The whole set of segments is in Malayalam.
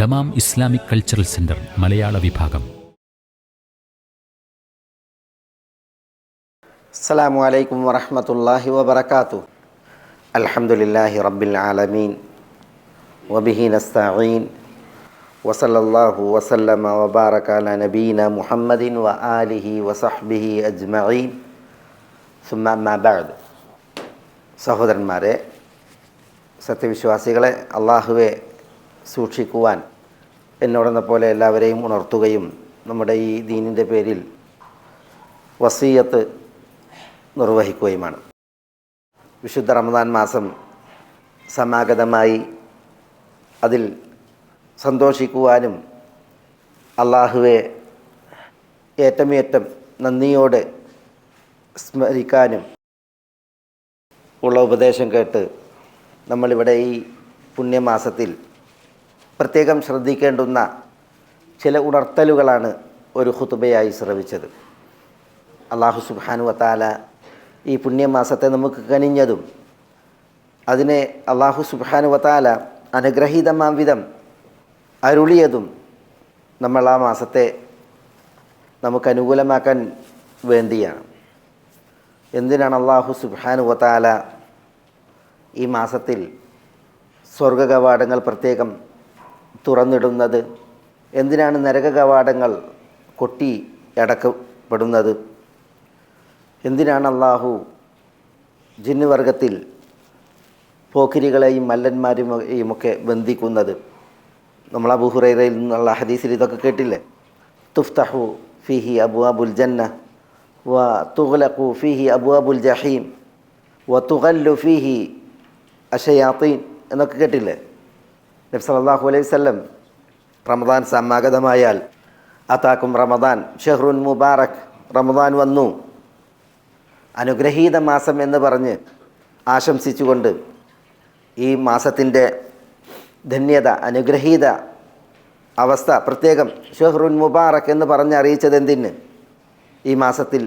ദമാം ഇസ്ലാമിക് കൾച്ചറൽ സെന്റർ മലയാള വിഭാഗം. അസ്സാം വലൈക്കും വറഹമത്തല്ലാഹി വാത്തു അലഹമുല്ലാഹി റബ്ബിൽ ആലമീൻ. വബിഹി നസ്തഈൻ. വസല്ലല്ലാഹു വസല്ലമ വബാറക നബീന മുഹമ്മദിൻ വ ആലിഹി വസഹ്ബിഹി അജ്മഈൻ. സുമ്മ സഹോദരന്മാരെ സത്യവിശ്വാസികളെ അള്ളാഹുവെ സൂക്ഷിക്കുവാൻ എന്നോടെന്ന പോലെ എല്ലാവരെയും ഉണർത്തുകയും നമ്മുടെ ഈ ദീനിന്റെ പേരിൽ വസീയത്ത് നിർവഹിക്കുകയുമാണ്. വിശുദ്ധ റമദാൻ മാസം സമാഗതമായി അതിൽ സന്തോഷിക്കുവാനും അള്ളാഹുവെ ഏറ്റമേറ്റം നന്ദിയോടെ സ്മരിക്കാനും ഉള്ള ഉപദേശം കേട്ട് നമ്മളിവിടെ ഈ പുണ്യമാസത്തിൽ പ്രത്യേകം ശ്രദ്ധിക്കേണ്ടുന്ന ചില ഉണർത്തലുകളാണ് ഒരു ഹുതുബയായി ശ്രവിച്ചത് അള്ളാഹു സുബാനു വത്താല ഈ പുണ്യമാസത്തെ നമുക്ക് കനിഞ്ഞതും അതിനെ അള്ളാഹു സുബാനു വത്താല അനുഗ്രഹീതമാം വിധം അരുളിയതും നമ്മൾ ആ മാസത്തെ നമുക്ക് അനുകൂലമാക്കാൻ വേണ്ടിയാണ്. എന്തിനാണ് അള്ളാഹു സുബാനു വത്താല ഈ മാസത്തിൽ സ്വർഗ കവാടങ്ങൾ പ്രത്യേകം തുറന്നിടുന്നത്? എന്തിനാണ് നരക കവാടങ്ങൾ കൊട്ടി അടക്കപ്പെടുന്നത്? എന്തിനാണ് അള്ളാഹു ജിന്നുവർഗത്തിൽ പോക്കിരികളെയും മല്ലന്മാരെയും ഒക്കെ ബന്ധിക്കുന്നത്? നമ്മൾ അബുഹുറൈറയിൽ നിന്നുള്ള ഹദീസിൽ ഇതൊക്കെ കേട്ടില്ലേ? തുഫ്തഹു ഫിഹി അബു അബുൽ ജന്ന വ തുഗ്ലഖു ഫിഹി അബു അബുൽ ജഹീം വ തുഗല്ലു ഫിഹി അഷയാത്തീൻ എന്നൊക്കെ കേട്ടില്ലേ? നബി സല്ലല്ലാഹു അലൈഹി വസല്ലം റമദാൻ സമാഗതമായാൽ അതാക്കും റമദാൻ ഷെഹ്റുൻ മുബാറക് റമദാൻ വന്നു. അനുഗ്രഹീത മാസം എന്ന് പറഞ്ഞ് ആശംസിച്ചുകൊണ്ട് ഈ മാസത്തിന്റെ ധന്യത അനുഗ്രഹീത അവസ്ഥ പ്രത്യേകം ഷെഹ്റുൻ മുബാറക് എന്ന് പറഞ്ഞ് അറിയിച്ചത് എന്തിന്? ഈ മാസത്തിൽ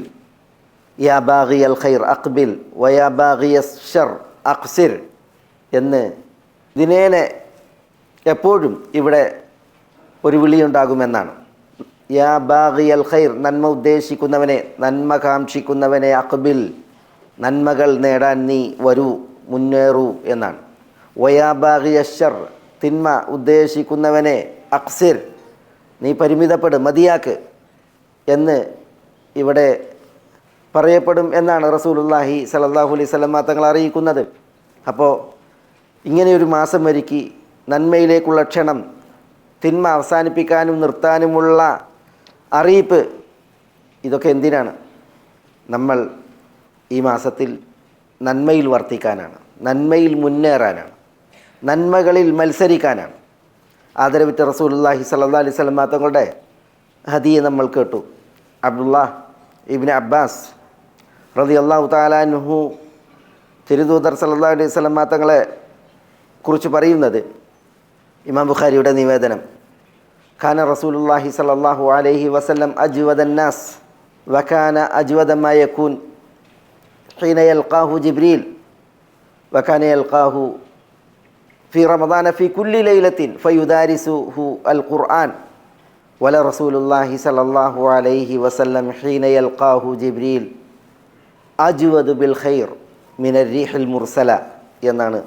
യാ ബാഗി അൽ ഖൈർ അക്ബിൽ വയാ ബാഗി ഷർ അക്സിർ എന്ന് ദിനേനെ എപ്പോഴും ഇവിടെ ഒരു വിളിയുണ്ടാകുമെന്നാണ്. യാ ബാഗി അൽ ഖൈർ നന്മ ഉദ്ദേശിക്കുന്നവനെ നന്മ കാക്ഷിക്കുന്നവനെ അക്ബിൽ നന്മകൾ നേടാൻ നീ വരൂ മുന്നേറൂ എന്നാണ്. വയാ ബാഗി അഷർ തിന്മ ഉദ്ദേശിക്കുന്നവനെ അക്സിർ നീ പരിമിതപ്പെടും മതിയാക്ക് എന്ന് ഇവിടെ പറയപ്പെടും എന്നാണ് റസൂലുല്ലാഹി സലല്ലാഹു അലൈഹി സ്വലമ തങ്ങൾ അറിയിക്കുന്നത്. അപ്പോൾ ഇങ്ങനെയൊരു മാസം ഒരുക്കി നന്മയിലേക്കുള്ള ക്ഷണം തിന്മ അവസാനിപ്പിക്കാനും നിർത്താനുമുള്ള അറിയിപ്പ് ഇതൊക്കെ എന്തിനാണ്? നമ്മൾ ഈ മാസത്തിൽ നന്മയിൽ വർത്തിക്കാനാണ് നന്മയിൽ മുന്നേറാനാണ് നന്മകളിൽ മത്സരിക്കാനാണ്. ആദരവിറ്റ റസൂലുല്ലാഹി സല്ലാ അലൈഹി സ്വലം തങ്ങളുടെ ഹദിയെ നമ്മൾ കേട്ടു. അബ്ദുല്ലാ ഇബിൻ അബ്ബാസ് റതി അള്ളാഹു താലാൻഹു തിരുദൂതർ സല്ലാ അലൈഹി സ്വലം തങ്ങളെ കുറിച്ച് പറയുന്നത് ഇമാം ബുഖാരിയുടെ നിവേദനം. ഖാന റസൂലുല്ലാഹി സലല്ലാഹു അലൈഹി വസല്ലം അജ്വദന്നാസ് വഖാന അജ്വദമായ കൂൻ ഹീന യൽഖാഹു ജിബ്രീൽ വഖാന യൽഖാഹു ഫി റമദാന ഫി കുല്ലി ലൈലത്തിൻ ഫയുദാരിസു ഹു അൽ ഖുർആൻ വല റസൂലുല്ലാഹി സലല്ലാഹു അലൈഹി വസല്ലം ഹീന യൽഖാഹു ജിബ്രീൽ അജ്വദ് ബിൽ ഖൈർ മിനർ റീഹിൽ മുർസല എന്നാണ്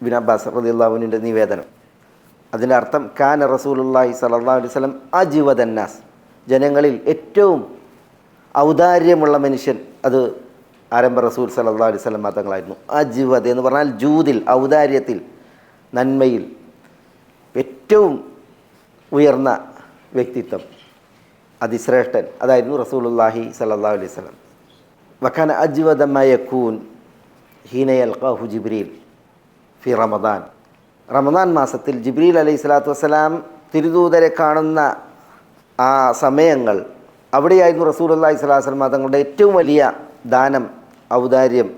ബിൻ അബ്ബാസ് റദിയുള്ളാഹുവിന്റെ നിവേദനം. അതിന്റെ അർത്ഥം കാന റസൂലുല്ലാഹി സല്ലല്ലാഹു അലൈഹി വസല്ലം അജിവദന്നാസ്. ജനങ്ങളിൽ ഏറ്റവും ഔദാര്യമുള്ള മനുഷ്യൻ അത് ആരംഭ റസൂൽ സല്ലല്ലാഹു അലൈഹി സ്വലം തങ്ങളായിരുന്നു അജിവദ് എന്ന് പറഞ്ഞാൽ ജൂതിൽ ഔദാര്യത്തിൽ നന്മയിൽ ഏറ്റവും ഉയർന്ന വ്യക്തിത്വം അതിശ്രേഷ്ഠൻ അതായിരുന്നു റസൂലുല്ലാഹി സല്ലല്ലാഹു അലൈഹി സ്വലം വഖാന അജ്വദമയക്കൂൻ ഹീനയൽഖാഹു ജിബ്രീൽ ഫി റമദാൻ. റമദാൻ മാസത്തിൽ ജിബ്രീൽ അലൈഹി സ്വലാത്തു വസ്സലാം തിരുദൂതരെ കാണുന്ന ആ സമയങ്ങൾ അവിടെയായിരുന്നു റസൂൽ അള്ളാഹി സ്വലാസ്ലമ തങ്ങളുടെ ഏറ്റവും വലിയ ദാനം ഔദാര്യം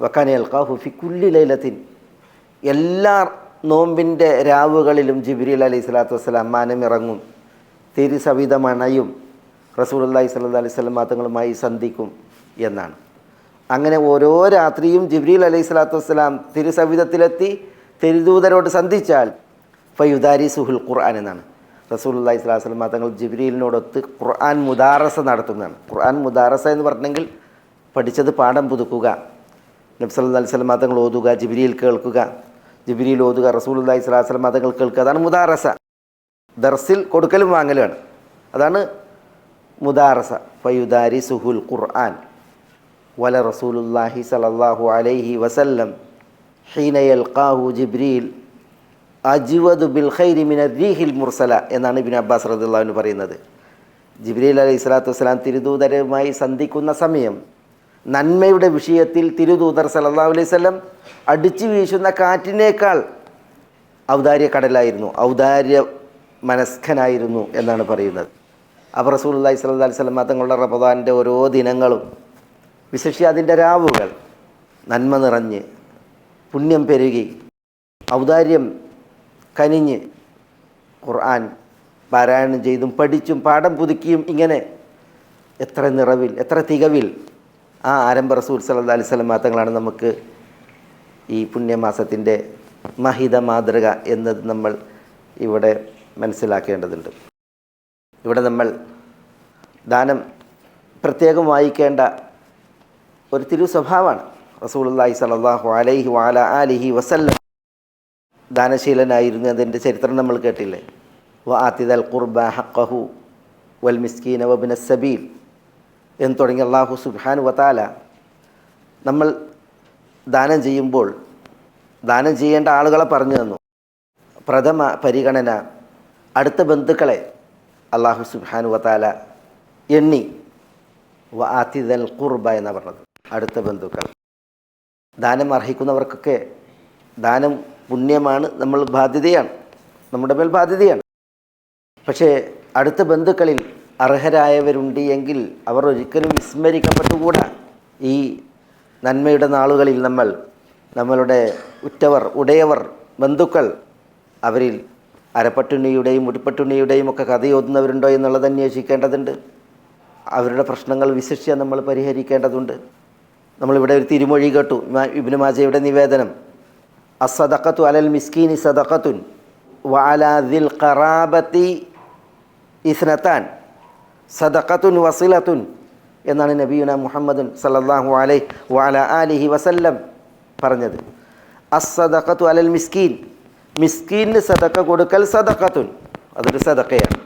വക്കാനയൽക്കാഹു ഫി കുല്ലി ലൈലത്തിൻ. എല്ലാ നോമ്പിന്റെ രാവുകളിലും ജിബ്രീൽ അലൈഹി സ്വലാത്തു വസ്സലാം മാനമിറങ്ങും തിരുസവിധമണയും റസൂൽ അള്ളാഹി സ്വല്ലാ അലൈഹി സ്വലം തങ്ങളുമായി സന്ധിക്കും എന്നാണ്. അങ്ങനെ ഓരോ രാത്രിയും ജിബ്രീൽ അലൈഹി സ്വലാത്തു വസ്സലാം തിരുസവിധത്തിലെത്തി തിരുദൂതരോട് സന്ധിച്ചാൽ ഫയുദാരി സുഹുൽ ഖുർആൻ എന്നാണ്. സ്വല്ലല്ലാഹു അലൈഹി വസല്ലം തങ്ങൾ ജിബ്രീലിനോടൊത്ത് ഖുർആൻ മുദാറസ നടത്തുന്നതാണ്. ഖുർആൻ മുദാറസ എന്ന് പറഞ്ഞെങ്കിൽ പഠിച്ചത് പാഠം പുതുക്കുക. നബി സല്ലല്ലാഹു അലൈഹി വസല്ലം തങ്ങൾ ഓതുക ജിബ്രീൽ കേൾക്കുക. ജിബ്രീൽ ഓതുക സ്വല്ലല്ലാഹു അലൈഹി വസല്ലം തങ്ങൾ കേൾക്കുക. അതാണ് മുദാറസ. ദർസിൽ കൊടുക്കലും വാങ്ങലുമാണ് അതാണ് മുദാറസ. ഫയുദാരി സുഹുൽ ഖുർആൻ. വല റസൂലുല്ലാഹി സലല്ലാഹു അലൈഹി വസല്ലം ഹീന യൽഖാഹു ജിബ്രീൽ അജ്വദ് ബിൽ ഖൈരി മിന റീഹിൽ മുർസല എന്നാണ് ഇബിൻ അബ്ബാസ് റദുല്ലാവിന് പറയുന്നത്. ജിബ്രീൽ അലൈഹി സ്വലാത്തു വസ്സലാം തിരുദൂതരുമായി സന്ധിക്കുന്ന സമയം നന്മയുടെ വിഷയത്തിൽ തിരുദൂതർ സല്ലല്ലാഹു അലൈഹി സ്വലം അടിച്ചു വീശുന്ന കാറ്റിനേക്കാൾ ഔദാര്യ കടലായിരുന്നു ഔദാര്യ മനസ്കനായിരുന്നു എന്നാണ് പറയുന്നത്. അപ്പോൾ അല്ലാഹി സ്വല്ലല്ലാഹു അലൈഹി സ്വലം തങ്ങളുടെ റബദാന്റെ ഓരോ ദിനങ്ങളും വിശേഷിച്ച് അതിന്റെ രാവുകൾ നന്മ നിറഞ്ഞ് പുണ്യം പെരുകി ഔദാര്യം കനിഞ്ഞ് ഖുർആൻ പാരായണം ചെയ്തും പഠിച്ചും പാഠം പുതുക്കിയും ഇങ്ങനെ എത്ര നിറവിൽ എത്ര തികവിൽ ആ ആരംഭ റസൂൽ സല്ലല്ലാഹു അലിസ്ലം മാത്രങ്ങളാണ് നമുക്ക് ഈ പുണ്യമാസത്തിന്റെ മഹിത മാതൃക എന്നത് നമ്മൾ ഇവിടെ മനസ്സിലാക്കേണ്ടതുണ്ട്. ഇവിടെ നമ്മൾ ദാനം പ്രത്യേകം വായിക്കേണ്ട ഒരു തിരു സ്വഭാവമാണ് റസൂലുള്ളാഹി സലാഹു അലൈഹി വാല അലിഹി വസല്ലം. ദാനശീലനായിരുന്നു. അതിന്റെ ചരിത്രം നമ്മൾ കേട്ടില്ലേ? വ ആത്തിദൽ ഖുർബ ഹഖഹു വൽ മിസ്കീന വബിന സബീൽ എന്ന് തുടങ്ങി അള്ളാഹു സുബ്ഹാനു വതാല നമ്മൾ ദാനം ചെയ്യുമ്പോൾ ദാനം ചെയ്യേണ്ട ആളുകളെ പറഞ്ഞു തന്നു. പ്രഥമ പരിഗണന അടുത്ത ബന്ധുക്കളെ അള്ളാഹു സുബ്ഹാനു വതാല എണ്ണി. വ ആത്തിദൽ ഖുർബ എന്നാണ് പറഞ്ഞത്. അടുത്ത ബന്ധുക്കൾ. ദാനം അർഹിക്കുന്നവർക്കൊക്കെ ദാനം പുണ്യമാണ് നമ്മൾ ബാധ്യതയാണ് നമ്മുടെ മേൽ ബാധ്യതയാണ്. പക്ഷേ അടുത്ത ബന്ധുക്കളിൽ അർഹരായവരുണ്ട് എങ്കിൽ അവർ ഒരിക്കലും വിസ്മരിക്കപ്പെട്ടുകൂടാ. ഈ നന്മയുടെ നാളുകളിൽ നമ്മൾ നമ്മളുടെ ഉറ്റവർ ഉടയവർ ബന്ധുക്കൾ അവരിൽ അരപ്പട്ടുണ്ണിയുടെയും മുടിപ്പട്ടുണ്ണിയുടെയും ഒക്കെ കഥയോതുന്നവരുണ്ടോ എന്നുള്ളത് അന്വേഷിക്കേണ്ടതുണ്ട്. അവരുടെ പ്രശ്നങ്ങൾ വിശിഷ്യ നമ്മൾ പരിഹരിക്കേണ്ടതുണ്ട്. നമ്മളിവിടെ ഒരു തിരുമൊഴി കേട്ടു. ഇബിന് മാജയുടെ നിവേദനം. അസദഖത്തു അലൽ മിസ്കീനി സദഖത്തുൻ വാലാദിൽ കറാബത്തി ഇസ്നത്താൻ. സദഖത്തുൻ വസിലത്തുൻ എന്നാണ് നബിയുന മുഹമ്മദുൻ സല്ലല്ലാഹു അലൈ വാല അലിഹി വസല്ലം പറഞ്ഞത്. അസദഖത്തു അലൽ മിസ്കീൻ. മിസ്കീന് സദക്ക കൊടുക്കൽ സദക്കത്തുൻ അതൊരു സദക്കയാണ്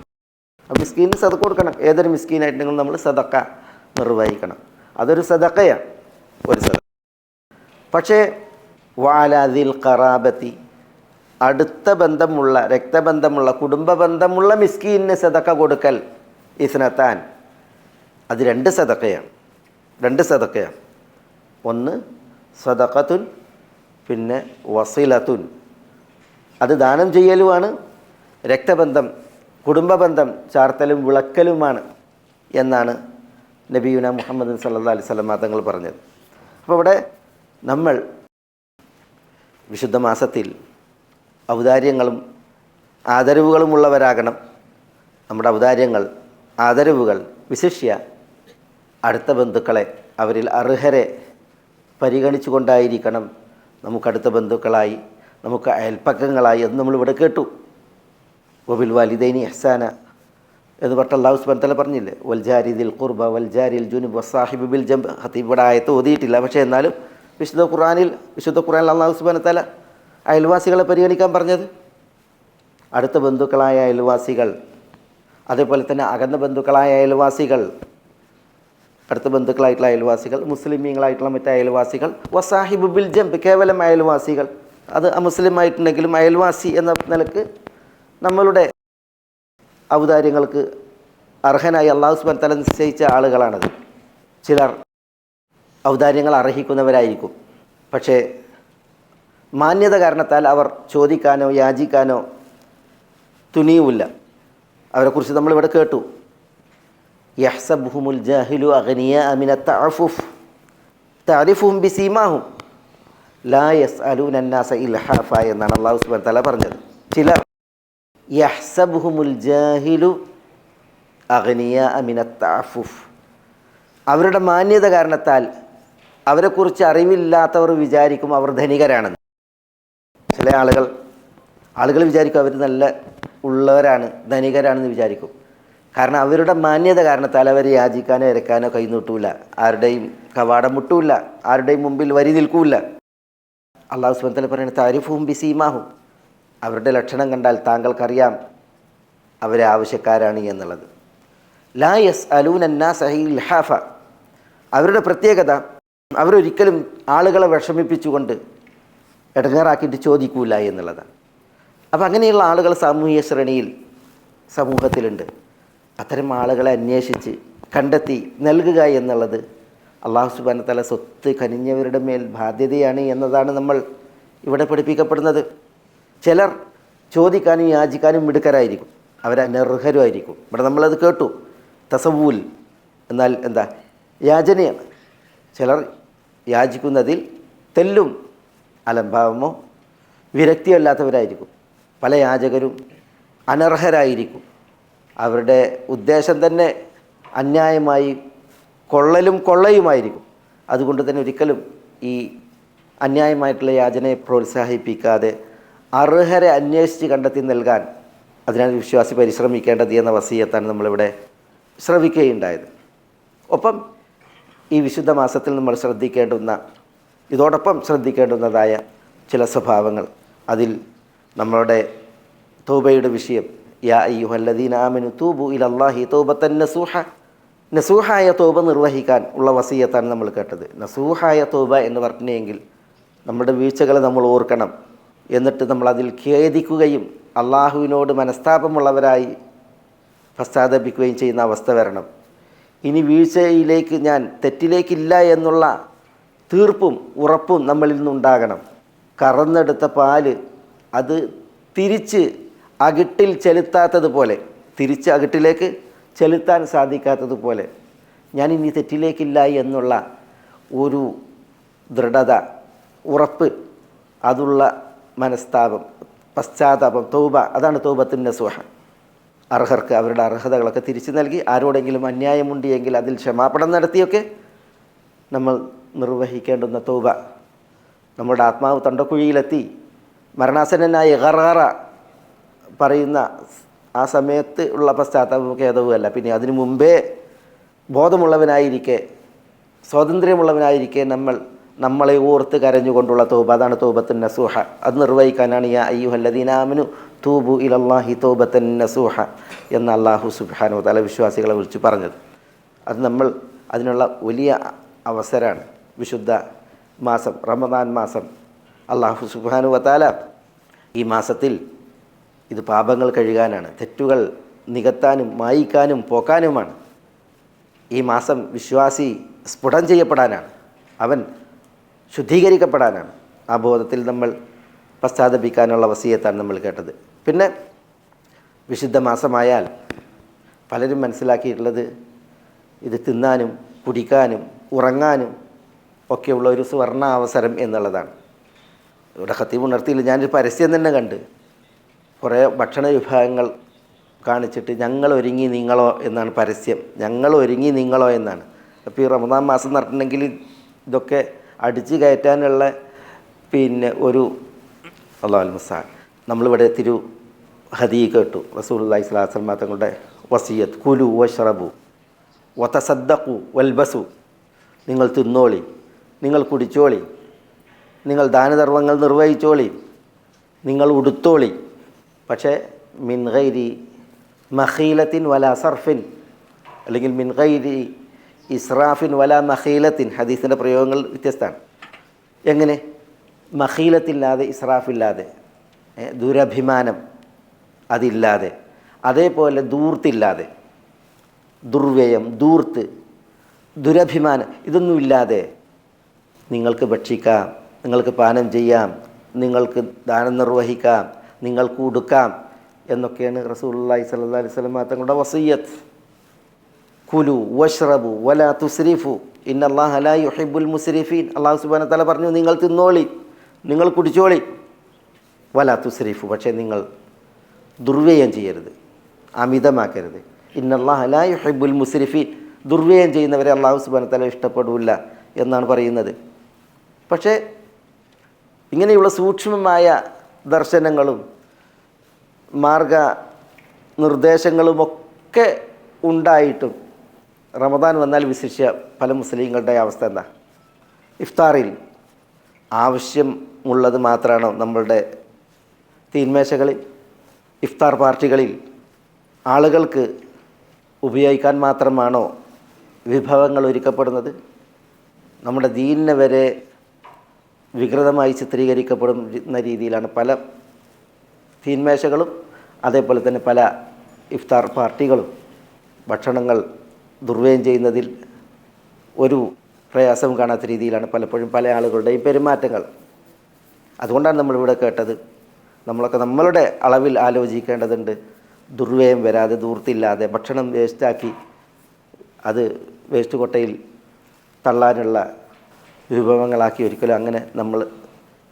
മിസ്കീന് സദക്ക കൊടുക്കണം. ഏതൊരു മിസ്കീനായിട്ടുണ്ടെങ്കിലും നമ്മൾ സദക്ക നിർവഹിക്കണം. അതൊരു സദക്കയാണ് പക്ഷേ വാലാദിൽ കറാബത്തി അടുത്ത ബന്ധമുള്ള രക്തബന്ധമുള്ള കുടുംബ ബന്ധമുള്ള മിസ്കീന് സതക്ക കൊടുക്കൽ ഇസ്നത്താൻ. അത് രണ്ട് സതക്കയാണ് രണ്ട് സതക്കയാണ് ഒന്ന് സദക്കത്തുൻ പിന്നെ വസിലത്തുൻ. അത് ദാനം ചെയ്യലുമാണ് രക്തബന്ധം കുടുംബബന്ധം ചാർത്തലും വിളക്കലുമാണ് എന്നാണ് നബിയുന മുഹമ്മദ് സല്ലാ അലൈഹി സ്വലം തങ്ങൾ പറഞ്ഞത്. അപ്പോൾ ഇവിടെ നമ്മൾ വിശുദ്ധ മാസത്തിൽ ഔദാര്യങ്ങളും ആദരവുകളുമുള്ളവരാകണം. നമ്മുടെ ഔദാര്യങ്ങൾ ആദരവുകൾ വിശിഷ്യ അടുത്ത ബന്ധുക്കളെ അവരിൽ അർഹരെ പരിഗണിച്ചുകൊണ്ടായിരിക്കണം നമുക്കടുത്ത ബന്ധുക്കളായി നമുക്ക് അയൽപ്പക്കങ്ങളായി എന്ന് നമ്മളിവിടെ കേട്ടു. വബിൽ വാലിദൈനി ഹസാന എന്ന് പറഞ്ഞ അള്ളാഹു സുബാൻ തല പറഞ്ഞില്ലേ? വൽജാരി ദിൽ ഖുർബ വൽജാരിൽ ജുനുബ് വസാഹിബ് ബിൽ ജംബ്. ഹത്തീബ് ഇവിടെ ആയത്ത് ഓതിയിട്ടില്ല. പക്ഷേ എന്നാലും വിശുദ്ധ ഖുറാനിൽ വിശുദ്ധ ഖുറാനിൽ അള്ളാഹു സുബാന തല അയൽവാസികളെ പരിഗണിക്കാൻ പറഞ്ഞത്? അടുത്ത ബന്ധുക്കളായ അയൽവാസികൾ അതേപോലെ തന്നെ അകന്ന ബന്ധുക്കളായ അയൽവാസികൾ അടുത്ത ബന്ധുക്കളായിട്ടുള്ള അയൽവാസികൾ മുസ്ലിമീങ്ങളായിട്ടുള്ള മറ്റ് അയൽവാസികൾ വസാഹിബ് ബിൽ ജംബ് കേവലം അയൽവാസികൾ. അത് അമുസ്ലിമായിട്ടുണ്ടെങ്കിലും അയൽവാസി എന്ന നിലയ്ക്ക് നമ്മളുടെ ഔദാര്യങ്ങൾക്ക് അർഹനായി അള്ളാഹു സുബാൻ തല നിശ്ചയിച്ച ആളുകളാണത്. ചിലർ ഔദാര്യങ്ങൾ അർഹിക്കുന്നവരായിരിക്കും. പക്ഷേ മാന്യത കാരണത്താൽ അവർ ചോദിക്കാനോ യാചിക്കാനോ തുനിയുമില്ല. അവരെക്കുറിച്ച് നമ്മളിവിടെ കേട്ടു. യഹ്സബുഹുമുൽ ജാഹിലു അഗനിയ അമിന തഅഫുഫ്. തഅരിഫുഹും ബിസീമാഹും. ലാ യസ് അലൂനന്നാസ ഇൽഹാഫ എന്നാണ് അള്ളാഹു സുബാൻ തല പറഞ്ഞത്. ചില യഹ്സബുഹുമുൽ ജാഹിലു അഗനിയ അമിന തഅഫുഫ്. അവരുടെ മാന്യത കാരണത്താൽ അവരെക്കുറിച്ച് അറിവില്ലാത്തവർ വിചാരിക്കും അവർ ധനികരാണെന്ന്. ചില ആളുകൾ ആളുകൾ വിചാരിക്കും അവർ നല്ല ഉള്ളവരാണ് ധനികരാണെന്ന് വിചാരിക്കും. കാരണം അവരുടെ മാന്യത കാരണത്താൽ അവർ യാചിക്കാനോ ഇരക്കാനോ കൈ നീട്ടൂല ആരുടെയും കവാടം മുട്ടൂല. ആരുടെയും മുമ്പിൽ വരി നിൽക്കൂല. അള്ളാഹു സുബത്തല പറയുന്നത് താരിഫും ബിസീമാഹും. അവരുടെ ലക്ഷണം കണ്ടാൽ താങ്കൾക്കറിയാം അവരെ ആവശ്യക്കാരാണ് എന്നുള്ളത്. ലാ യസ് അന്നാ സഹി ഹാഫ അവരുടെ പ്രത്യേകത അവരൊരിക്കലും ആളുകളെ വിഷമിപ്പിച്ചുകൊണ്ട് ഇടങ്ങേറാക്കിയിട്ട് ചോദിക്കൂല എന്നുള്ളതാണ്. അപ്പം അങ്ങനെയുള്ള ആളുകൾ സാമൂഹിക ശ്രേണിയിൽ സമൂഹത്തിലുണ്ട്. അത്തരം ആളുകളെ അന്വേഷിച്ച് കണ്ടെത്തി നൽകുക എന്നുള്ളത് അള്ളാഹു സുബാന തല സ്വത്ത് കനിഞ്ഞവരുടെ മേൽ ബാധ്യതയാണ് എന്നതാണ് നമ്മൾ ഇവിടെ പഠിപ്പിക്കപ്പെടുന്നത്. ചിലർ ചോദിക്കാനും യാചിക്കാനും മിടുക്കരായിരിക്കും. അവരനർഹരുമായിരിക്കും ഇവിടെ നമ്മളത് കേട്ടു. തസവൂൽ എന്നാൽ എന്താ? യാചനയാണ്. ചിലർ യാചിക്കുന്നതിൽ തെല്ലും അലംഭാവമോ? വിരക്തിയോ ഇല്ലാത്തവരായിരിക്കും പല യാചകരും അനർഹരായിരിക്കും. അവരുടെ ഉദ്ദേശം തന്നെ അന്യായമായി കൊള്ളലും കൊള്ളയുമായിരിക്കും. അതുകൊണ്ട് തന്നെ ഒരിക്കലും ഈ അന്യായമായിട്ടുള്ള യാചനയെ പ്രോത്സാഹിപ്പിക്കാതെ അർഹരെ അന്വേഷിച്ച് കണ്ടെത്തി നൽകാൻ അതിനാൽ വിശ്വാസി പരിശ്രമിക്കേണ്ടത് എന്ന വസീയത്താണ് നമ്മളിവിടെ ശ്രവിക്കുകയുണ്ടായത്. ഒപ്പം ഈ വിശുദ്ധ മാസത്തിൽ നമ്മൾ ശ്രദ്ധിക്കേണ്ടുന്ന ഇതോടൊപ്പം ശ്രദ്ധിക്കേണ്ടുന്നതായ ചില സ്വഭാവങ്ങൾ. അതിൽ നമ്മളുടെ തൂബയുടെ വിഷയം യാ അയ്യുഹല്ലദീന ആമിനു തൂബു ഇലല്ലാഹി തൂബത്തൻ നസൂഹ. നസൂഹായ തോബ നിർവഹിക്കാൻ ഉള്ള വസീയത്താണ് നമ്മൾ കേട്ടത്. നസൂഹായ തോബ എന്ന് പറഞ്ഞെങ്കിൽ നമ്മുടെ വീഴ്ചകളെ നമ്മൾ ഓർക്കണം. എന്നിട്ട് നമ്മൾ അതിൽ ഖേദിക്കുകയും അള്ളാഹുവിനോട് മനസ്താപമുള്ളവരായി പശ്ചാത്തപിക്കുകയും ചെയ്യുന്ന അവസ്ഥ വരണം. ഇനി വീഴ്ചയിലേക്ക് ഞാൻ തെറ്റിലേക്കില്ല എന്നുള്ള തീർപ്പും ഉറപ്പും നമ്മളിൽ നിന്നുണ്ടാകണം. കറന്നെടുത്ത പാൽ അത് തിരിച്ച് അകിട്ടിൽ ചെലുത്താത്തതുപോലെ തിരിച്ച് അകിട്ടിലേക്ക് ചെലുത്താൻ സാധിക്കാത്തതുപോലെ ഞാൻ ഇനി തെറ്റിലേക്കില്ല എന്നുള്ള ഒരു ദൃഢത ഉറപ്പ് അതുള്ള മനസ്താപം പശ്ചാത്താപം തൗബ അതാണ് തൗബത്തിന്റെ നസുഹ അർഹർക്ക് അവരുടെ അർഹതകളൊക്കെ തിരിച്ചു നൽകി. ആരോടെങ്കിലും അന്യായമുണ്ടെങ്കിൽ അതിൽ ക്ഷമാപണം നടത്തിയൊക്കെ നമ്മൾ നിർവഹിക്കേണ്ടുന്ന തൗബ. നമ്മുടെ ആത്മാവ് തൊണ്ടക്കുഴിയിലെത്തി. മരണാസനായ ഗറാറ പറയുന്ന ആ സമയത്ത് ഉള്ള പശ്ചാത്തലമൊക്കെ ഖേദവുമല്ല പിന്നെ അതിനു മുമ്പേ ബോധമുള്ളവനായിരിക്കെ സ്വാതന്ത്ര്യമുള്ളവനായിരിക്കെ നമ്മൾ നമ്മളെ ഓർത്ത് കരഞ്ഞുകൊണ്ടുള്ള തോബ. അതാണ് തോബത്തുൻ നസൂഹ. അത് നിർവഹിക്കാനാണ് യാ അയ്യുഹല്ലദീനാമിനു തൂബു ഇലല്ലാഹി തോബത്തൻ നസൂഹ എന്ന അള്ളാഹു സുബാനു തല വിശ്വാസികളെ വിളിച്ച് പറഞ്ഞത്. അത് നമ്മൾ അതിനുള്ള വലിയ അവസരമാണ്. വിശുദ്ധ മാസം റമദാൻ മാസം. അള്ളാഹു സുബാനു വത്താല ഈ മാസത്തിൽ ഇത് പാപങ്ങൾ കഴുകാനാണ് തെറ്റുകൾ നികത്താനും മായിക്കാനും പോക്കാനുമാണ്. ഈ മാസം വിശ്വാസി സ്ഫുടം ചെയ്യപ്പെടാനാണ്. അവൻ ശുദ്ധീകരിക്കപ്പെടാനാണ്. ആ ബോധത്തിൽ നമ്മൾ പശ്ചാത്തപിക്കാനുള്ള വസീയത്താണ് നമ്മൾ കേട്ടത്. പിന്നെ വിശുദ്ധ മാസമായാൽ പലരും മനസ്സിലാക്കിയിട്ടുള്ളത് ഇത് തിന്നാനും കുടിക്കാനും ഉറങ്ങാനും ഒക്കെയുള്ള ഒരു സുവർണ അവസരം എന്നുള്ളതാണ്. ഇവിടെ ഹത്തീം ഉണർത്തിയില്ല. ഞാനൊരു പരസ്യം തന്നെ കണ്ട് കുറേ ഭക്ഷണ വിഭാഗങ്ങൾ കാണിച്ചിട്ട് ഞങ്ങൾ ഒരുങ്ങി നിങ്ങളോ എന്നാണ് പരസ്യം. ഞങ്ങൾ ഒരുങ്ങി നിങ്ങളോ എന്നാണ്. അപ്പോൾ ഈ റമദാൻ മാസം നടത്തണമെങ്കിൽ ഇതൊക്കെ അടിച്ചു കയറ്റാനുള്ള പിന്നെ ഒരു അള്ളാഹു മുസാൻ നമ്മളിവിടെ തിരു ഹദീ കേട്ടു. റസൂൽ അള്ളഹി സ്വലാസ്ലം തങ്ങളുടെ വസീയത്ത്. കുലു വഷ്റബു. വതസദ്ദഖു വൽബസു. നിങ്ങൾ തിന്നോളി. നിങ്ങൾ കുടിച്ചോളി. നിങ്ങൾ ദാനധർമ്മങ്ങൾ നിർവഹിച്ചോളി. നിങ്ങൾ ഉടുത്തോളി. പക്ഷേ മിൻ മഹീലത്തിൻ വല സർഫിൻ. അല്ലെങ്കിൽ മിൻ ഗൈരി ഇസ്രാഫിൻ വല മഹീലത്തിൻ ഹദീസിന്റെ പ്രയോഗങ്ങൾ വ്യത്യസ്തമാണ്. എങ്ങനെ? മഹീലത്തില്ലാതെ ഇസ്രാഫില്ലാതെ. ദുരഭിമാനം അതില്ലാതെ. അതേപോലെ ദൂർത്തില്ലാതെ ദുർവ്യയം ദൂർത്ത് ദുരഭിമാനം ഇതൊന്നുമില്ലാതെ നിങ്ങൾക്ക് ഭക്ഷിക്കാം നിങ്ങൾക്ക് പാനം ചെയ്യാം നിങ്ങൾക്ക് ദാനം നിർവഹിക്കാം നിങ്ങൾക്ക് ഉടുക്കാം എന്നൊക്കെയാണ് റസൂലുള്ളാഹി സ്വല്ലല്ലാഹി അലൈഹി സ്വലം തങ്ങളുടെ വസയ്യത്ത് കുലു വഷ്റബു വല തുസ്രീഫു. ഇന്നല്ലാഹ് ലാ യുഹിബ്ബുൽ മുസ്രിഫീൻ. അള്ളാഹു സുബാന തല പറഞ്ഞു നിങ്ങൾ തിന്നോളി നിങ്ങൾ കുടിച്ചോളി. വല തുസ്രിഫു പക്ഷേ നിങ്ങൾ ദുർവ്യയം ചെയ്യരുത് അമിതമാക്കരുത്. ഇന്നല്ലാഹ ലാ യുഹിബ്ബുൽ മുസ്രിഫീൻ ദുർവ്യയം ചെയ്യുന്നവരെ അള്ളാഹു സുബ്ഹാനഹു തആല ഇഷ്ടപ്പെടില്ല എന്നാണ് പറയുന്നത്. പക്ഷേ ഇങ്ങനെയുള്ള സൂക്ഷ്മമായ ദർശനങ്ങളും മാർഗ നിർദ്ദേശങ്ങളുമൊക്കെ ഉണ്ടായിട്ടും റമദാൻ വന്നാൽ വിശിഷ്യ പല മുസ്ലിങ്ങളുടെ അവസ്ഥ എന്താ? ഇഫ്താറിൽ ആവശ്യമുള്ളത് മാത്രമാണോ നമ്മളുടെ തീന്മേശകളിൽ ഇഫ്താർ പാർട്ടികളിൽ ആളുകൾക്ക് ഉപയോഗിക്കാൻ മാത്രമാണോ വിഭവങ്ങൾ ഒരുക്കപ്പെടുന്നത്? നമ്മുടെ ദീനിനെ വരെ വികൃതമായി ചിത്രീകരിക്കപ്പെടുന്ന രീതിയിലാണ് പല തീന്മേശകളും അതേപോലെ തന്നെ പല ഇഫ്താർ പാർട്ടികളും ഭക്ഷണങ്ങൾ ദുർവ്യയം ചെയ്യുന്നതിൽ ഒരു പ്രയാസം കാണാത്ത രീതിയിലാണ് പലപ്പോഴും പല ആളുകളുടെയും പെരുമാറ്റങ്ങൾ. അതുകൊണ്ടാണ് നമ്മളിവിടെ കേട്ടത് നമ്മളൊക്കെ നമ്മളുടെ അളവിൽ ആലോചിക്കേണ്ടതുണ്ട്. ദുർവ്യയം വരാതെ ദൂർത്തില്ലാതെ ഭക്ഷണം വേസ്റ്റാക്കി അത് വേസ്റ്റ് കൊട്ടയിൽ തള്ളാനുള്ള വിഭവങ്ങളാക്കി ഒരിക്കലും അങ്ങനെ നമ്മൾ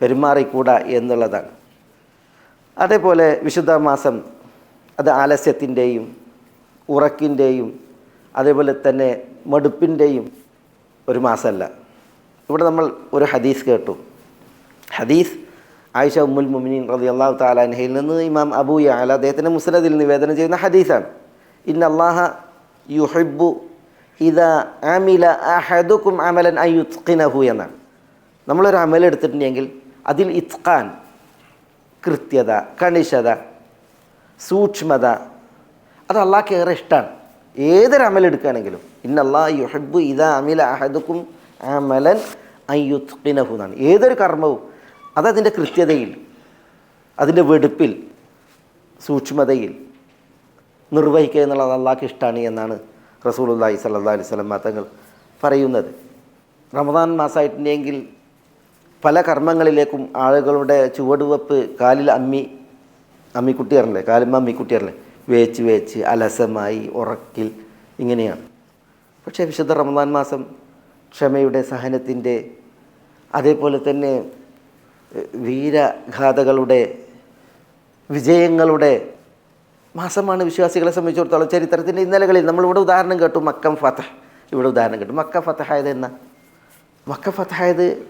പെരുമാറിക്കൂടാ എന്നുള്ളതാണ്. അതേപോലെ വിശുദ്ധ മാസം അത് ആലസ്യത്തിന്റെയും ഉറക്കിന്റെയും അതേപോലെ തന്നെ മടുപ്പിന്റെയും ഒരു മാസമല്ല. ഇവിടെ നമ്മൾ ഒരു ഹദീസ് കേട്ടു. ഹദീസ് ആയിഷ ഉമ്മുൽ മുമിനീൻ റതി അള്ളാഹു താലാൻഹയിൽ നിന്ന് ഇമാം അബൂ യാല അദ്ദേഹത്തിന്റെ മുസ്നദിൽ നിവേദനം ചെയ്യുന്ന ഹദീസാണ്. ഇന്ന അള്ളാഹ യുഹിബു ഇത ആമില അഹദുക്കും അമലൻ അയുത്ഖിനഹു എന്നാണ്. നമ്മളൊരു അമൽ എടുത്തിട്ടുണ്ടെങ്കിൽ അതിൽ ഇത്ഖാൻ കൃത്യത കണിശത സൂക്ഷ്മത അത് അള്ളാഹ്ക്ക് ഏറെ ഇഷ്ടമാണ് ഏതൊരു അമൽ എടുക്കുകയാണെങ്കിലും ഇന്നല്ലാ യുഹബു ഇത അമില അഹദുക്കും അമലൻ അയ്യുത്ഖിനഹു എന്നാണ്. ഏതൊരു കർമ്മവും അതതിന്റെ കൃത്യതയിൽ അതിന്റെ വെടുപ്പിൽ സൂക്ഷ്മതയിൽ നിർവഹിക്കുക എന്നുള്ളത് അള്ളാഹ്ക്ക് ഇഷ്ടമാണ് എന്നാണ് റസൂലുല്ലാഹി സല്ലാ അലൈഹി സ്വലം തങ്ങൾ പറയുന്നത്. റമദാൻ മാസമായിട്ടുണ്ടെങ്കിൽ പല കർമ്മങ്ങളിലേക്കും ആളുകളുടെ ചുവടുവെപ്പ് കാലിൽ അമ്മി അമ്മിക്കുട്ടിയറില്ലേ കാലിമ്മ അമ്മിക്കുട്ടിയറില്ലേ വേച്ച് വേച്ച് അലസമായി ഉറക്കിൽ ഇങ്ങനെയാണ്. പക്ഷേ വിശുദ്ധ റമദാൻ മാസം ക്ഷമയുടെ സഹനത്തിന്റെ അതേപോലെ തന്നെ വീരഗാഥകളുടെ വിജയങ്ങളുടെ മാസമാണ് വിശ്വാസികളെ സംബന്ധിച്ചിടത്തോളം ചരിത്രത്തിന്റെ ഇന്നലകളിൽ. നമ്മളിവിടെ ഉദാഹരണം കേട്ടു മക്കം ഫത്ത ഇവിടെ ഉദാഹരണം കേട്ടു മക്ക ഫത്തഹായത് എന്ന? മക്ക ഫത്തഹായത്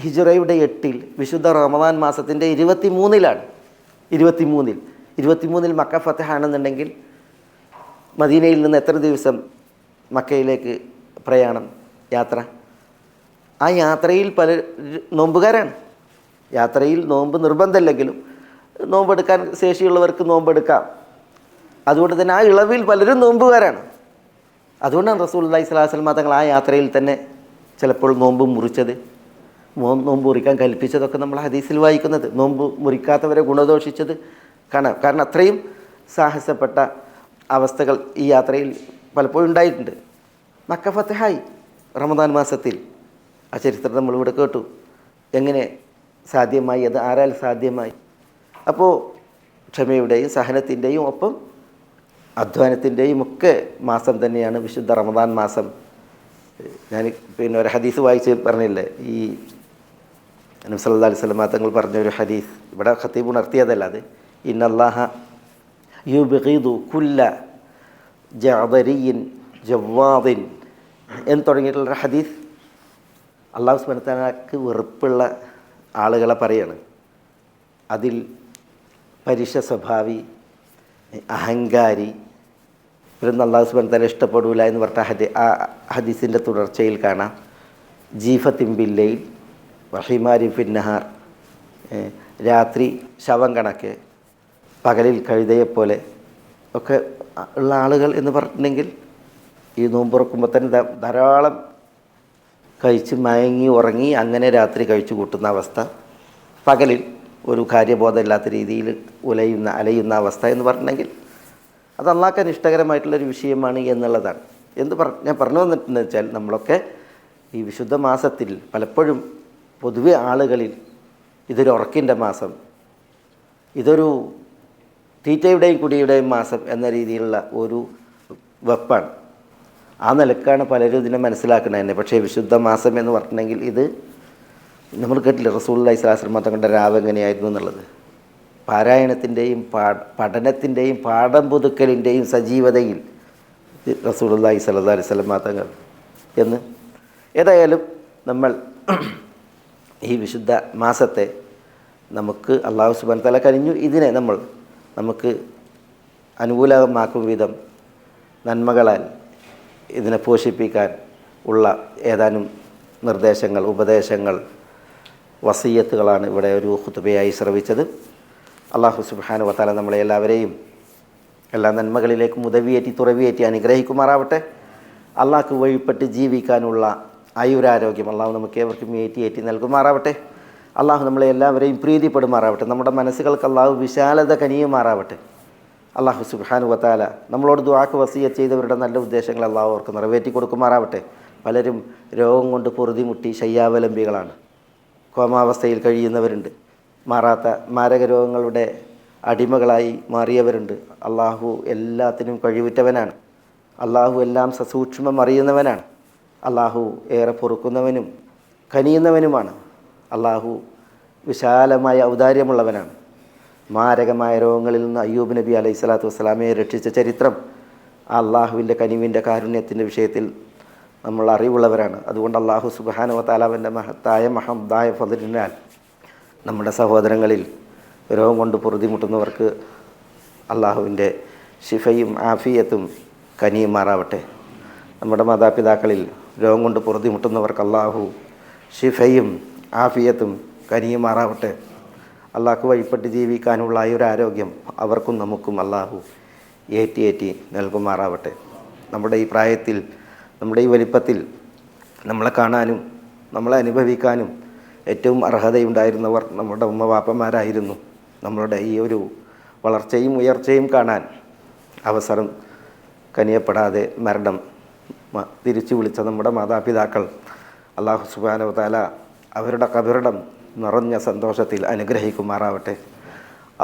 ഹിജറയുടെ എട്ടിൽ വിശുദ്ധ റമദാൻ മാസത്തിന്റെ ഇരുപത്തി മൂന്നിലാണ് ഇരുപത്തി മൂന്നിൽ ഇരുപത്തി മൂന്നിൽ മക്ക ഫത്തഹാണെന്നുണ്ടെങ്കിൽ മദീനയിൽ നിന്ന് എത്ര ദിവസം മക്കയിലേക്ക് പ്രയാണം യാത്ര? ആ യാത്രയിൽ പല നോമ്പുകാരാണ്. യാത്രയിൽ നോമ്പ് നിർബന്ധമില്ലെങ്കിലും നോമ്പെടുക്കാൻ ശേഷിയുള്ളവർക്ക് നോമ്പെടുക്കാം. അതുകൊണ്ട് തന്നെ ആ ഇളവിൽ പലരും നോമ്പുകാരാണ്. അതുകൊണ്ടാണ് റസൂൽ അള്ളഹി സ്വലാസ്ലമ തങ്ങൾ ആ യാത്രയിൽ തന്നെ ചിലപ്പോൾ നോമ്പ് മുറിച്ചത്. നോമ്പ് മുറിക്കാൻ കൽപ്പിച്ചതൊക്കെ നമ്മൾ ഹദീസിൽ വായിക്കുന്നത്. നോമ്പ് മുറിക്കാത്തവരെ ഗുണദോഷിച്ചത് കാണാം. കാരണം അത്രയും സാഹസപ്പെട്ട അവസ്ഥകൾ ഈ യാത്രയിൽ പലപ്പോഴും ഉണ്ടായിട്ടുണ്ട്. മക്ക ഫത്തഹായി റമദാൻ മാസത്തിൽ. ആ ചരിത്രം നമ്മളിവിടെ കേട്ടു. എങ്ങനെ സാധ്യമായി അത് ആരാൽ സാധ്യമായി? അപ്പോൾ ക്ഷമയുടെയും സഹനത്തിന്റെയും ഒപ്പം അധ്വാനത്തിന്റെയും ഒക്കെ മാസം തന്നെയാണ് വിശുദ്ധ റമദാൻ മാസം. ഞാൻ പിന്നെ ഒരു ഹദീസ് വായിച്ച് പറഞ്ഞില്ലേ? ഈ നബ്സല്ലാ അലൈഹി സ്വലമാ തങ്ങൾ പറഞ്ഞ ഒരു ഹദീസ്. ഇവിടെ ഖത്തീബ് ഉണർത്തിയതല്ല അത്. ഇന്നല്ലാഹ യു ബിഖീദു കുല്ല ജഅദരിയിൻ ജവാദിൻ എന്ന് തുടങ്ങിയിട്ടുള്ളൊരു ഹദീസ് അള്ളാഹു സ്മരത്താനക്ക് വെറുപ്പുള്ള ആളുകളെ പറയാണ്. അതിൽ പരുഷ സ്വഭാവി അഹങ്കാരി ഇവരൊന്നും അള്ളാഹു സ്മരത്താനെ ഇഷ്ടപ്പെടില്ല എന്ന് പറഞ്ഞ ഹദി ആ ഹദീസിന്റെ തുടർച്ചയിൽ കാണാം. ജീഫത്തിമ്പില്ലയിൽ വഹിമാരി ഫിന്നഹാർ രാത്രി ശവം കണക്ക് പകലിൽ കഴുതയെപ്പോലെ ഒക്കെ ഉള്ള ആളുകൾ എന്ന് പറഞ്ഞിട്ടുണ്ടെങ്കിൽ ഈ നോമ്പുറക്കുമ്പോൾ തന്നെ ധാരാളം കഴിച്ച് മയങ്ങി ഉറങ്ങി അങ്ങനെ രാത്രി കഴിച്ചു കൂട്ടുന്ന അവസ്ഥ. പകലിൽ ഒരു കാര്യബോധമില്ലാത്ത രീതിയിൽ ഉലയുന്ന അലയുന്ന അവസ്ഥ എന്ന് പറഞ്ഞെങ്കിൽ അത് അള്ളാക്കാൻ ഇഷ്ടകരമായിട്ടുള്ളൊരു വിഷയമാണ് എന്നുള്ളതാണ്. എന്ത് പറ ഞാൻ പറഞ്ഞു വന്നിട്ടെന്ന് വെച്ചാൽ നമ്മളൊക്കെ ഈ വിശുദ്ധ മാസത്തിൽ പലപ്പോഴും പൊതുവെ ആളുകളിൽ ഇതൊരു ഉറക്കിന്റെ മാസം ഇതൊരു തീറ്റയുടെയും കുടിയുടെയും മാസം എന്ന രീതിയിലുള്ള ഒരു വെപ്പാണ്. ആ നിലക്കാണ് പലരും ഇതിനെ മനസ്സിലാക്കുന്നത് തന്നെ. പക്ഷേ വിശുദ്ധ മാസം എന്ന് പറഞ്ഞിട്ടുണ്ടെങ്കിൽ ഇത് നമ്മൾ കേട്ടില്ല റസൂള്ളി ഇസ്ലാശ്രമ തങ്ങളുടെ രാവ് എങ്ങനെയായിരുന്നു എന്നുള്ളത്? പാരായണത്തിന്റെയും പാ പഠനത്തിന്റെയും പാഠം പുതുക്കലിന്റെയും സജീവതയിൽ റസൂലുള്ളാഹി സ്വല്ലല്ലാഹി അലൈഹി വസല്ലം തങ്ങൾ എന്ന്? ഏതായാലും നമ്മൾ ഈ വിശുദ്ധ മാസത്തെ നമുക്ക് അള്ളാഹു സുബാൻ തല കനിഞ്ഞു. ഇതിനെ നമ്മൾ നമുക്ക് അനുകൂലമാക്കും വിധം നന്മകളാൽ ഇതിനെ പോഷിപ്പിക്കാൻ ഉള്ള ഏതാനും നിർദ്ദേശങ്ങൾ ഉപദേശങ്ങൾ വസീയത്തുകളാണ് ഇവിടെ ഒരു ഹുത്തുബയായി ശ്രവിച്ചത്. അള്ളാഹു സുബാനു വത്താല നമ്മളെ എല്ലാവരെയും എല്ലാ നന്മകളിലേക്കും ഉദവിയേറ്റി തുറവിയേറ്റി അനുഗ്രഹിക്കുമാറാവട്ടെ. അള്ളാഹ്ക്ക് വഴിപ്പെട്ട് ജീവിക്കാനുള്ള ആയുരാരോഗ്യം അള്ളാഹു നമുക്ക് ഏവർക്കും ഏറ്റി ഏറ്റി നൽകുമാറാവട്ടെ. അള്ളാഹു നമ്മളെ എല്ലാവരെയും പ്രീതിപ്പെടുമാറാവട്ടെ. നമ്മുടെ മനസ്സുകൾക്ക് അള്ളാഹു വിശാലത കനിയുമാറാവട്ടെ. അള്ളാഹു സുബാനു വത്താല നമ്മളോട് ദുവാക്ക് വസീയ ചെയ്തവരുടെ നല്ല ഉദ്ദേശങ്ങൾ അള്ളാഹു അവർക്ക് നിറവേറ്റി കൊടുക്കുമാറാവട്ടെ. പലരും രോഗം കൊണ്ട് പൊറുതിമുട്ടി ശയ്യാവലംബികളാണ്. കോമാവസ്ഥയിൽ കഴിയുന്നവരുണ്ട്. മാറാത്ത മാരക രോഗങ്ങളുടെ അടിമകളായി മാറിയവരുണ്ട്. അള്ളാഹു എല്ലാത്തിനും കഴിവുറ്റവനാണ്. അള്ളാഹു എല്ലാം സസൂക്ഷ്മം അറിയുന്നവനാണ്. അള്ളാഹു ഏറെ പൊറുക്കുന്നവനും കനിയുന്നവനുമാണ്. അള്ളാഹു വിശാലമായ ഔദാര്യമുള്ളവനാണ്. മാരകമായ രോഗങ്ങളിൽ നിന്ന് അയ്യൂബ് നബി അലൈഹി സ്വലാത്തു വസ്സലാമയെ രക്ഷിച്ച ചരിത്രം അള്ളാഹുവിന്റെ കനിവിന്റെ കാരുണ്യത്തിന്റെ വിഷയത്തിൽ നമ്മൾ അറിവുള്ളവരാണ്. അതുകൊണ്ട് അള്ളാഹു സുബാനുവ താലാവിന്റെ മഹത്തായ മഹമ്തായ ഫതിരിനാൽ നമ്മുടെ സഹോദരങ്ങളിൽ രോഗം കൊണ്ട് പൊറുതിമുട്ടുന്നവർക്ക് അള്ളാഹുവിന്റെ ഷിഫയും ആഫിയത്തും കനിയുമാറാവട്ടെ നമ്മുടെ മാതാപിതാക്കളിൽ രോഗം കൊണ്ട് പൊറുതിമുട്ടുന്നവർക്ക് അള്ളാഹു ഷിഫയും ആഫിയത്തും കനിയുമാറാവട്ടെ അള്ളാഹ്ക്ക് വഴിപ്പെട്ട് ജീവിക്കാനുള്ള ഈ ഒരു ആരോഗ്യം അവർക്കും നമുക്കും അള്ളാഹു ഏറ്റി ഏറ്റി നൽകുമാറാവട്ടെ. നമ്മുടെ ഈ പ്രായത്തിൽ നമ്മുടെ ഈ വലിപ്പത്തിൽ നമ്മളെ കാണാനും നമ്മളെ അനുഭവിക്കാനും ഏറ്റവും അർഹതയുണ്ടായിരുന്നവർ നമ്മുടെ ഉമ്മ വാപ്പന്മാരായിരുന്നു നമ്മളുടെ ഈ ഒരു വളർച്ചയും ഉയർച്ചയും കാണാൻ അവസരം കനിയപ്പെടാതെ മരണം തിരിച്ചു വിളിച്ച നമ്മുടെ മാതാപിതാക്കൾ അള്ളാഹു സുബാനോ താല അവരുടെ കബറിടം നിറഞ്ഞ സന്തോഷത്തിൽ അനുഗ്രഹിക്കുമാറാവട്ടെ.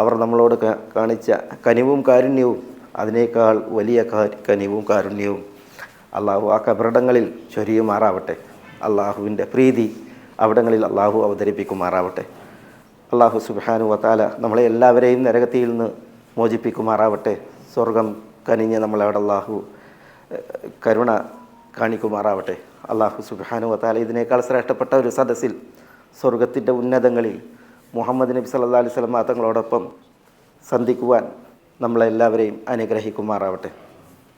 അവർ നമ്മളോട് കാണിച്ച കനിവും കാരുണ്യവും അതിനേക്കാൾ വലിയ കനിവും കാരുണ്യവും അള്ളാഹു ആ കബറിടങ്ങളിൽ ചൊരിയുമാറാവട്ടെ. അള്ളാഹുവിന്റെ പ്രീതി അവിടങ്ങളിൽ അള്ളാഹു അവതരിപ്പിക്കുമാറാവട്ടെ. അള്ളാഹു സുബാനു വത്താല നമ്മളെ എല്ലാവരെയും നരകത്തിയിൽ നിന്ന് മോചിപ്പിക്കുമാറാവട്ടെ. സ്വർഗം കനിഞ്ഞ് നമ്മളവിടെ അള്ളാഹു കരുണ കാണിക്കുമാറാവട്ടെ. അള്ളാഹു സുബാനു വത്താല ഇതിനേക്കാൾ ശ്രേഷ്ഠപ്പെട്ട ഒരു സദസ്സിൽ സ്വർഗത്തിൻ്റെ ഉന്നതങ്ങളിൽ മുഹമ്മദ് നബി സല്ലാ അലൈഹി സ്വലം തങ്ങളോടൊപ്പം സന്ധിക്കുവാൻ നമ്മളെല്ലാവരെയും അനുഗ്രഹിക്കുമാറാവട്ടെ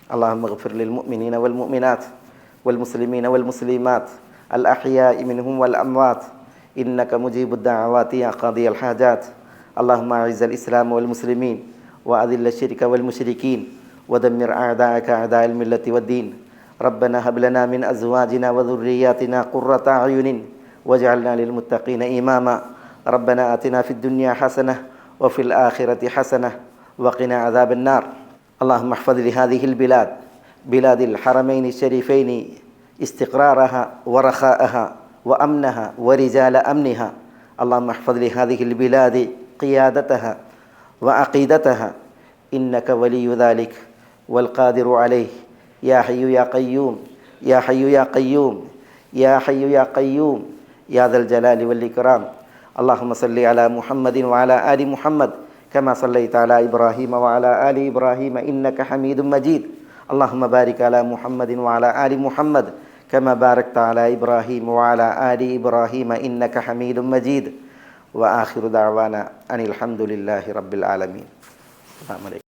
اللهم اغفر للمؤمنين والمؤمنات والمسلمين والمسلمات الأحياء منهم والأموات إنك مجيب الدعوات يا قاضي الحاجات اللهم أعز الإسلام والمسلمين وأذل الشرك والمشركين ودمر أعداءك أعداء الملة والدين ربنا هب لنا من أزواجنا وذرياتنا قرة أعين واجعلنا للمتقين إماما. ربنا آتنا في الدنيا حسنة وفي الآخرة حسنة وقنا عذاب النار. اللهم احفظ لهذه البلاد بلاد الحرمين الشريفين استقرارها ورخاءها وأمنها ورجال أمنها. اللهم احفظ لهذه البلاد قيادتها وعقيدتها. إنك ولي ذلك والقادر عليه. يا حي يا قيوم يا حي يا قيوم يا حي يا قيوم. يا ذا الجلال والإكرام. اللهم صل على محمد وعلى آل محمد كما صليت على إبراهيم وعلى آل إبراهيم إنك حميد مجيد. اللهم بارك على محمد وعلى آل محمد كما باركت على إبراهيم وعلى آل إبراهيم إنك حميد مجيد. وآخر دعوانا أن الحمد لله رب العالمين. السلام عليكم.